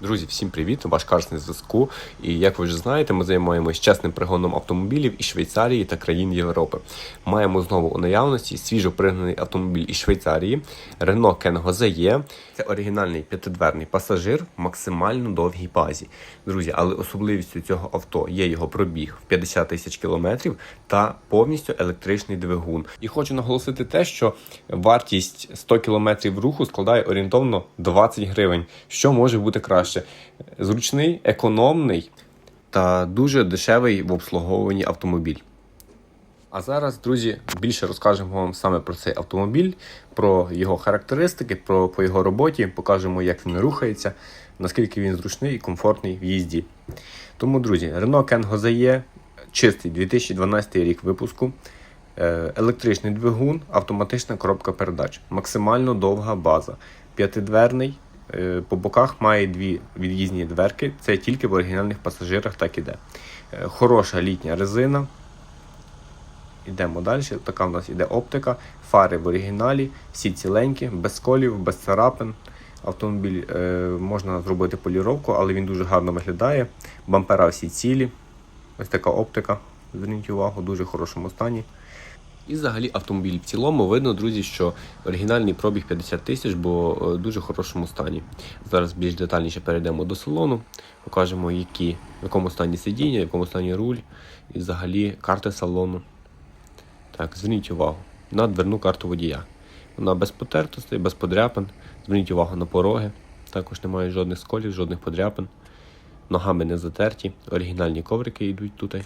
Друзі, всім привіт! Ваш Карс на зв'язку. І як ви вже знаєте, ми займаємося чесним пригоном автомобілів із Швейцарії та країн Європи. Маємо знову у наявності свіжо пригнаний автомобіль із Швейцарії Renault Kangoo ZE. Це оригінальний п'ятидверний пасажир в максимально довгій базі. Друзі, але особливістю цього авто є його пробіг в 50 тисяч кілометрів та повністю електричний двигун. І хочу наголосити те, що вартість 100 кілометрів руху складає орієнтовно 20 гривень, що може бути краще. Зручний, економний та дуже дешевий в обслуговуванні автомобіль. А зараз, друзі, більше розкажемо вам саме про цей автомобіль, про його характеристики, про по його роботі, покажемо, як він рухається, наскільки він зручний і комфортний в їзді. Тому, друзі, Renault Kangoo ZE, чистий 2012 рік випуску, е, електричний двигун, автоматична коробка передач, максимально довга база, п'ятидверний. Е, По боках має дві від'їзні дверки, це тільки в оригінальних пасажирах так іде. Е, Хороша літня резина, Йдемо далі. Така в нас іде оптика, фари в оригіналі, всі ціленькі, без колів, без царапин. Автомобіль е, можна зробити поліровку, але він дуже гарно виглядає. Бампера всі цілі. Ось така оптика. Зверніть увагу, дуже хорошому стані. І взагалі автомобіль в цілому видно, друзі, що оригінальний пробіг 50 тисяч, бо е, в дуже хорошому стані. Зараз більш детальніше перейдемо до салону, покажемо, які, в якому стані сидіння, в якому стані руль і взагалі карти салону. Так, зверніть увагу на дверну карту водія. Вона без потертостей, без подряпин. Зверніть увагу на пороги. Також немає жодних сколів, жодних подряпин. Ногами не затерті. Оригінальні коврики йдуть тут.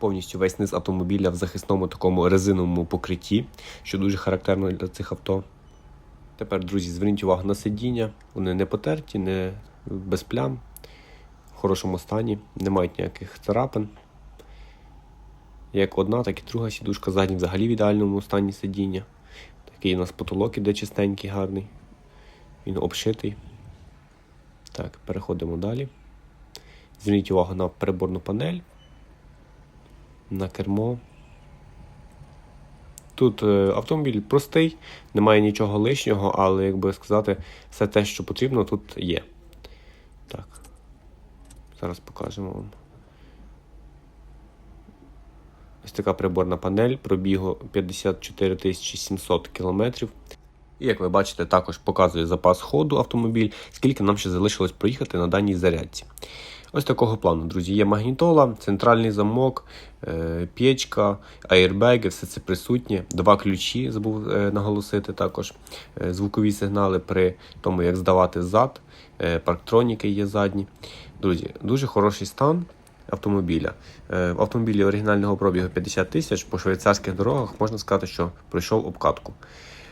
Повністю весь низ автомобіля в захисному такому резиновому покритті, що дуже характерно для цих авто. Тепер, друзі, зверніть увагу на сидіння. Вони не потерті, не без плям, в хорошому стані, не мають ніяких царапин. Як одна, так і друга сідушка задня взагалі в ідеальному стані сидіння. Такий у нас потолок іде чистенький, гарний. Він обшитий. Так, переходимо далі. Зверніть увагу на переборну панель, на кермо. Тут е, автомобіль простий, немає нічого лишнього, але, як би сказати, все те, що потрібно, тут є. Так. Зараз покажемо вам. Ось така приборна панель пробігу 54 700 км. І як ви бачите, також показує запас ходу автомобіль, скільки нам ще залишилось проїхати на даній зарядці. Ось такого плану, друзі, є магнітола, центральний замок, е, печка, аєрбеги, все це присутнє. Два ключі, забув е, наголосити також. Е, звукові сигнали при тому, як здавати зад, парктроніки є задні. Друзі, дуже хороший стан автомобіля. В автомобілі оригінального пробігу 50 тисяч по швейцарських дорогах можна сказати, що пройшов обкатку.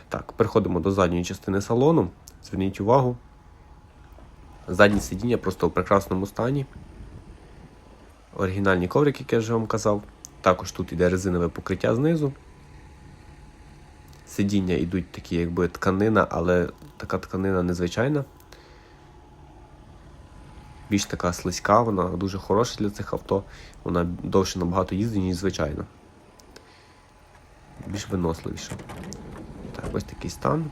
Так, переходимо до задньої частини салону. Зверніть увагу. Задні сидіння просто в прекрасному стані. Оригінальні коврики, як я вже вам казав. Також тут йде резинове покриття знизу. Сидіння йдуть такі, якби тканина, але така тканина незвичайна. Більш така слизька, вона дуже хороша для цих авто. Вона довше набагато їздить, ніж звичайно. Більш виносливіша. Так, ось такий стан.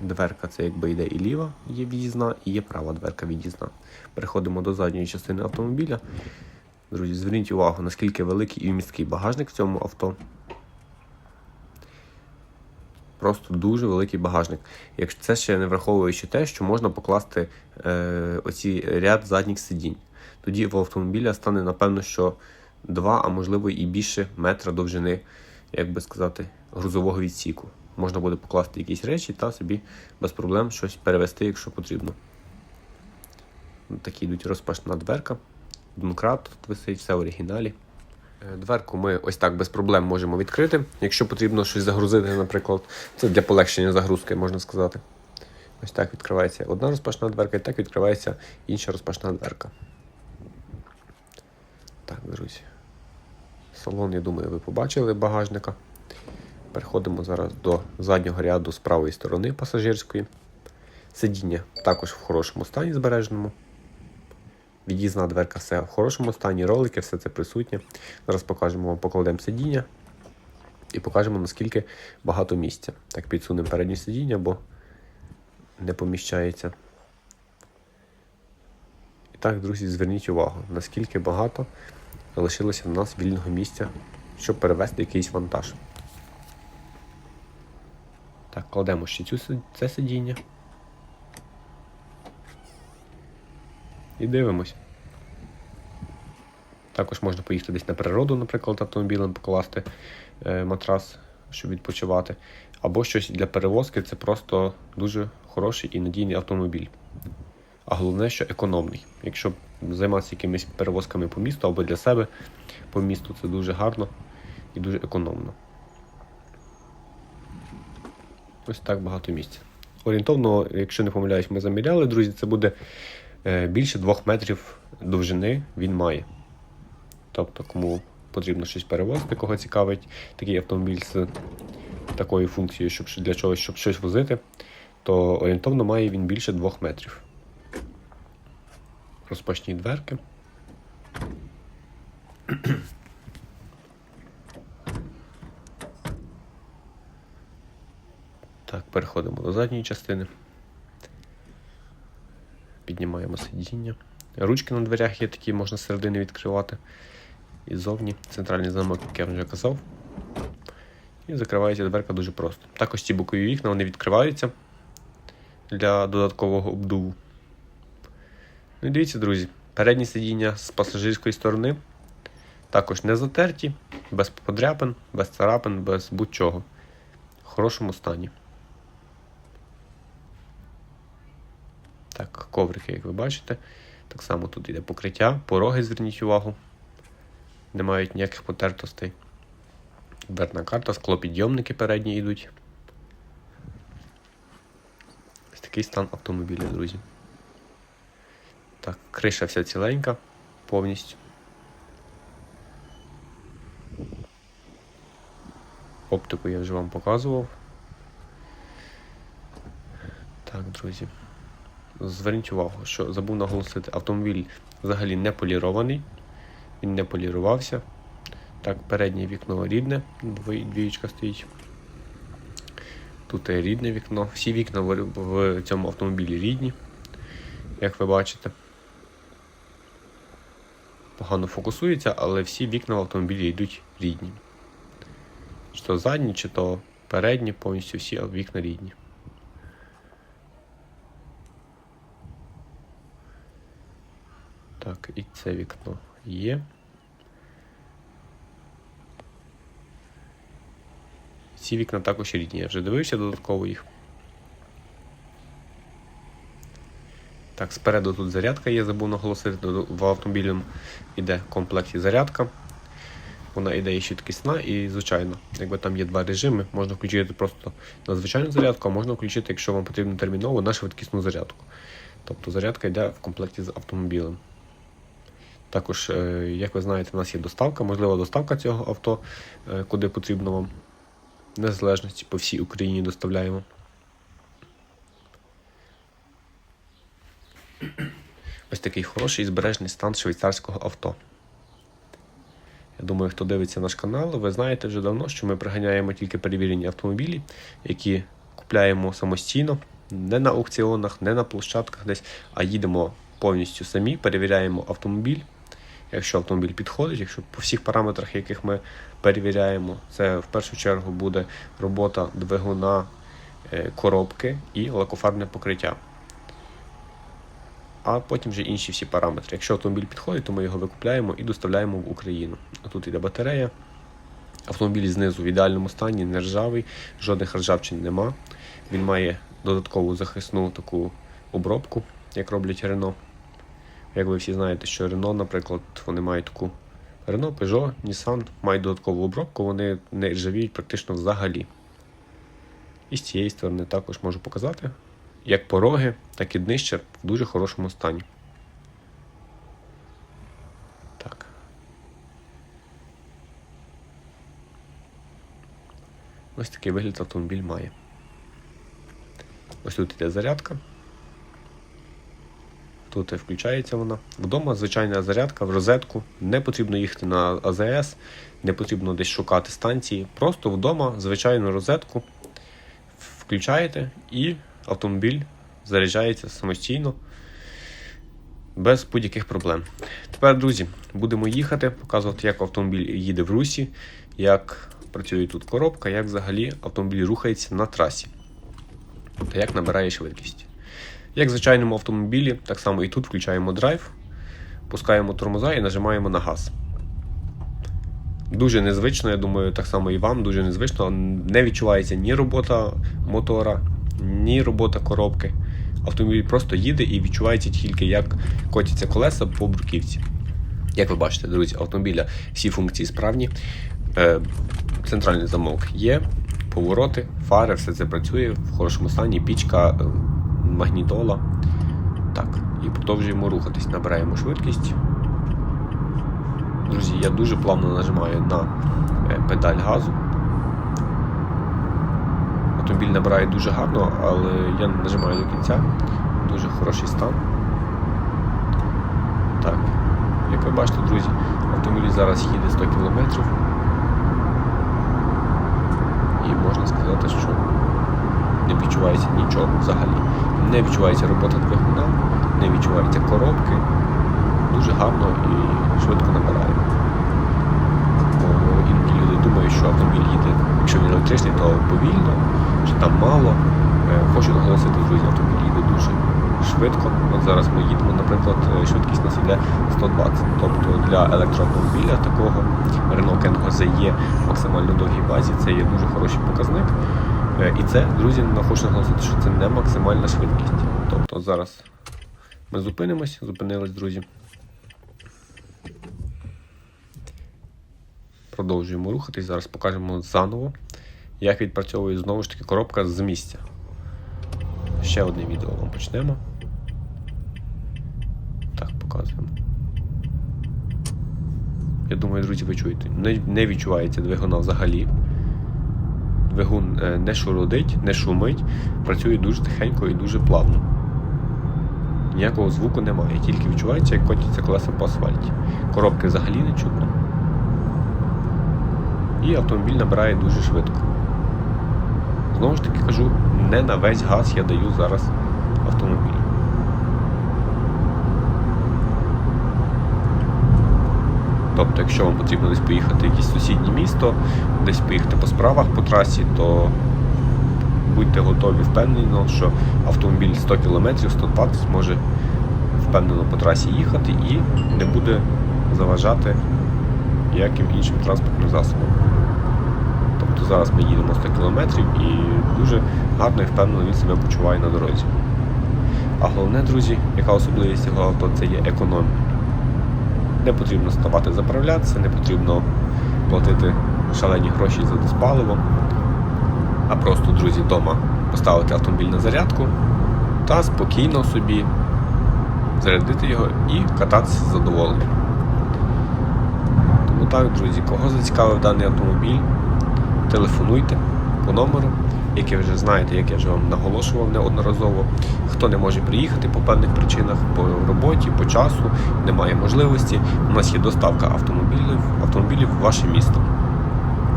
Дверка це якби йде і ліва є від'їзна, і є права дверка від'їзна. Переходимо до задньої частини автомобіля. Друзі, зверніть увагу, наскільки великий і вмісткий багажник в цьому авто. Просто дуже великий багажник. Якщо це ще не враховуючи те, що можна покласти е, оці ряд задніх сидінь. Тоді в автомобіля стане, напевно, що 2, а можливо і більше метра довжини, як би сказати, грузового відсіку. Можна буде покласти якісь речі та собі без проблем щось перевести, якщо потрібно. Такі йдуть розпашна дверка. Донкрат тут висить, все в оригіналі. Е, Дверку ми ось так без проблем можемо відкрити. Якщо потрібно щось загрузити, наприклад, це для полегшення загрузки, можна сказати. Ось так відкривається одна розпашна дверка, і так відкривається інша розпашна дверка. Так, друзі. Салон, я думаю, ви побачили багажника. Переходимо зараз до заднього ряду з правої сторони пасажирської. Сидіння також в хорошому стані збереженому. Від'їзна дверка все в хорошому стані, ролики, все це присутнє. Зараз покажемо вам, покладемо сидіння і покажемо, наскільки багато місця. Так, підсунемо переднє сидіння, бо не поміщається. І так, друзі, зверніть увагу, наскільки багато залишилося в нас вільного місця, щоб перевезти якийсь вантаж. Так, кладемо ще цю, це сидіння. І дивимось. Також можна поїхати десь на природу, наприклад, автомобілем покласти е, матрас, щоб відпочивати. Або щось для перевозки це просто дуже хороший і надійний автомобіль. А головне, що економний. Якщо займатися якимись перевозками по місту або для себе по місту, це дуже гарно і дуже економно. Ось так багато місця. Орієнтовно, якщо не помиляюсь, ми заміряли, друзі, це буде е, більше 2 метрів довжини він має. Тобто, кому потрібно щось перевозити, кого цікавить такий автомобіль з такою функцією, щоб для чогось, щоб щось возити, то орієнтовно має він більше 2 метрів. Розпочні дверки. Так, переходимо до задньої частини. Піднімаємо сидіння. Ручки на дверях є такі, можна середини відкривати. І ззовні центральний замок, як я вже казав. І закривається дверка дуже просто. Також ці бокові вікна вони відкриваються для додаткового обдуву. Ну і дивіться, друзі, передні сидіння з пасажирської сторони також не затерті, без подряпин, без царапин, без будь-чого. В хорошому стані. Так, коврики, як ви бачите. Так само тут йде покриття, пороги, зверніть увагу. Не мають ніяких потертостей. Дверна карта, склопідйомники передні йдуть. Ось такий стан автомобіля, друзі. Так, криша вся ціленька, повністю. Оптику я вже вам показував. Так, друзі. Зверніть увагу, що забув наголосити, автомобіль взагалі не полірований, він не полірувався. Так, переднє вікно рідне, дві- двієчка стоїть. Тут рідне вікно. Всі вікна в цьому автомобілі рідні, як ви бачите. Погано фокусується, але всі вікна в автомобілі йдуть рідні. Чи то задні, чи то передні, повністю всі вікна рідні. Так, і це вікно є. Ці вікна також рідні. Я вже дивився додатково їх. Так, спереду тут зарядка є, забув наголосити. В автомобілі йде в комплекті зарядка. Вона йде і швидкісна, і звичайно, якби там є два режими, можна включити просто на звичайну зарядку, а можна включити, якщо вам потрібно терміново, на швидкісну зарядку. Тобто зарядка йде в комплекті з автомобілем. Також, е, як ви знаєте, в нас є доставка, можлива доставка цього авто, е, куди потрібно вам. Незалежності по всій Україні доставляємо. Ось такий хороший збережний стан швейцарського авто. Я думаю, хто дивиться наш канал, ви знаєте вже давно, що ми приганяємо тільки перевірені автомобілі, які купляємо самостійно, не на аукціонах, не на площадках десь, а їдемо повністю самі, перевіряємо автомобіль. Якщо автомобіль підходить, якщо по всіх параметрах, яких ми перевіряємо, це в першу чергу буде робота двигуна, е, коробки і лакофарбне покриття. А потім вже інші всі параметри. Якщо автомобіль підходить, то ми його викупляємо і доставляємо в Україну. А тут іде батарея. Автомобіль знизу в ідеальному стані, не ржавий, жодних ржавчин нема. Він має додаткову захисну таку обробку, як роблять Рено. Як ви всі знаєте, що Renault, наприклад, вони мають таку Renault, Peugeot, Nissan мають додаткову обробку, вони не ржавіють практично взагалі. І з цієї сторони також можу показати, як пороги, так і днище в дуже хорошому стані. Так. Ось такий вигляд автомобіль має. Ось тут іде зарядка. Тут включається вона. Вдома звичайна зарядка в розетку. Не потрібно їхати на АЗС, не потрібно десь шукати станції. Просто вдома звичайну розетку включаєте і автомобіль заряджається самостійно без будь-яких проблем. Тепер, друзі, будемо їхати, показувати, як автомобіль їде в русі, як працює тут коробка, як взагалі автомобіль рухається на трасі та як набирає швидкість. Як в звичайному автомобілі, так само і тут включаємо драйв, пускаємо тормоза і нажимаємо на газ. Дуже незвично, я думаю, так само і вам дуже незвично. Не відчувається ні робота мотора, ні робота коробки. Автомобіль просто їде і відчувається тільки, як котяться колеса по бруківці. Як ви бачите, друзі, автомобіля всі функції справні. Е, Центральний замок є, повороти, фари, все це працює в хорошому стані, пічка, е, магнітола. Так, і продовжуємо рухатись, набираємо швидкість. Друзі, я дуже плавно нажимаю на е, педаль газу. Автомобіль набирає дуже гарно, але я нажимаю до кінця. Дуже хороший стан. Так, як ви бачите, друзі, автомобіль зараз їде 100 км. І можна сказати, що не відчувається нічого взагалі. Не відчувається робота двигуна, не відчувається коробки. Дуже гарно і швидко набирає. Бо іноді люди думають, що автомобіль їде, якщо він електричний, то повільно, що там мало. Е, Хочу наголосити, друзі, автомобіль їде дуже швидко. От зараз ми їдемо, наприклад, е, швидкість нас йде 120. Тобто для електроавтомобіля такого Renault Kangoo ZE максимально довгій базі це є дуже хороший показник. Е, І це, друзі, хочу наголосити, що це не максимальна швидкість. Тобто зараз ми зупинимось, зупинились, друзі. Продовжуємо рухатись. Зараз покажемо заново, як відпрацьовує знову ж таки коробка з місця. Ще одне відео вам почнемо. Так, показуємо. Я думаю, друзі, ви чуєте. Не, не відчувається двигуна взагалі. Двигун е, не шуродить, не шумить, працює дуже тихенько і дуже плавно. Ніякого звуку немає, тільки відчувається, як котяться колеса по асфальті. Коробки взагалі не чутно. І автомобіль набирає дуже швидко. Знову ж таки кажу, не на весь газ я даю зараз автомобіль. Тобто, якщо вам потрібно десь поїхати в якесь сусіднє місто, десь поїхати по справах по трасі, то будьте готові впевнені, що автомобіль 100 км, 120 може впевнено по трасі їхати і не буде заважати ніяким іншим транспортним засобом. Тобто зараз ми їдемо 100 км і дуже гарно і впевнено він себе почуває на дорозі. А головне, друзі, яка особливість цього авто це є економія. Не потрібно ставати заправлятися, не потрібно платити шалені гроші за диспаливо, а просто, друзі, вдома поставити автомобіль на зарядку та спокійно собі зарядити його і кататися з задоволенням. Тому так, друзі, кого зацікавив даний автомобіль, телефонуйте по номеру, ви вже знаєте, як я вже вам наголошував неодноразово. Хто не може приїхати по певних причинах, по роботі, по часу, немає можливості. У нас є доставка автомобілів, автомобілів в ваше місто.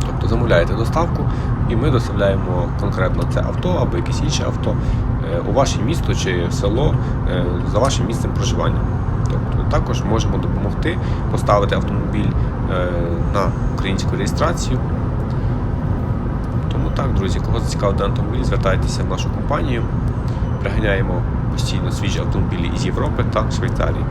Тобто замовляєте доставку, і ми доставляємо конкретно це авто або якесь інше авто е, у ваше місто чи в село е, за вашим місцем проживання. Тобто також можемо допомогти поставити автомобіль е, на українську реєстрацію. Так, друзі, кого зацікавив даний звертайтеся в нашу компанію. Приганяємо постійно свіжі автомобілі із Європи та Швейцарії.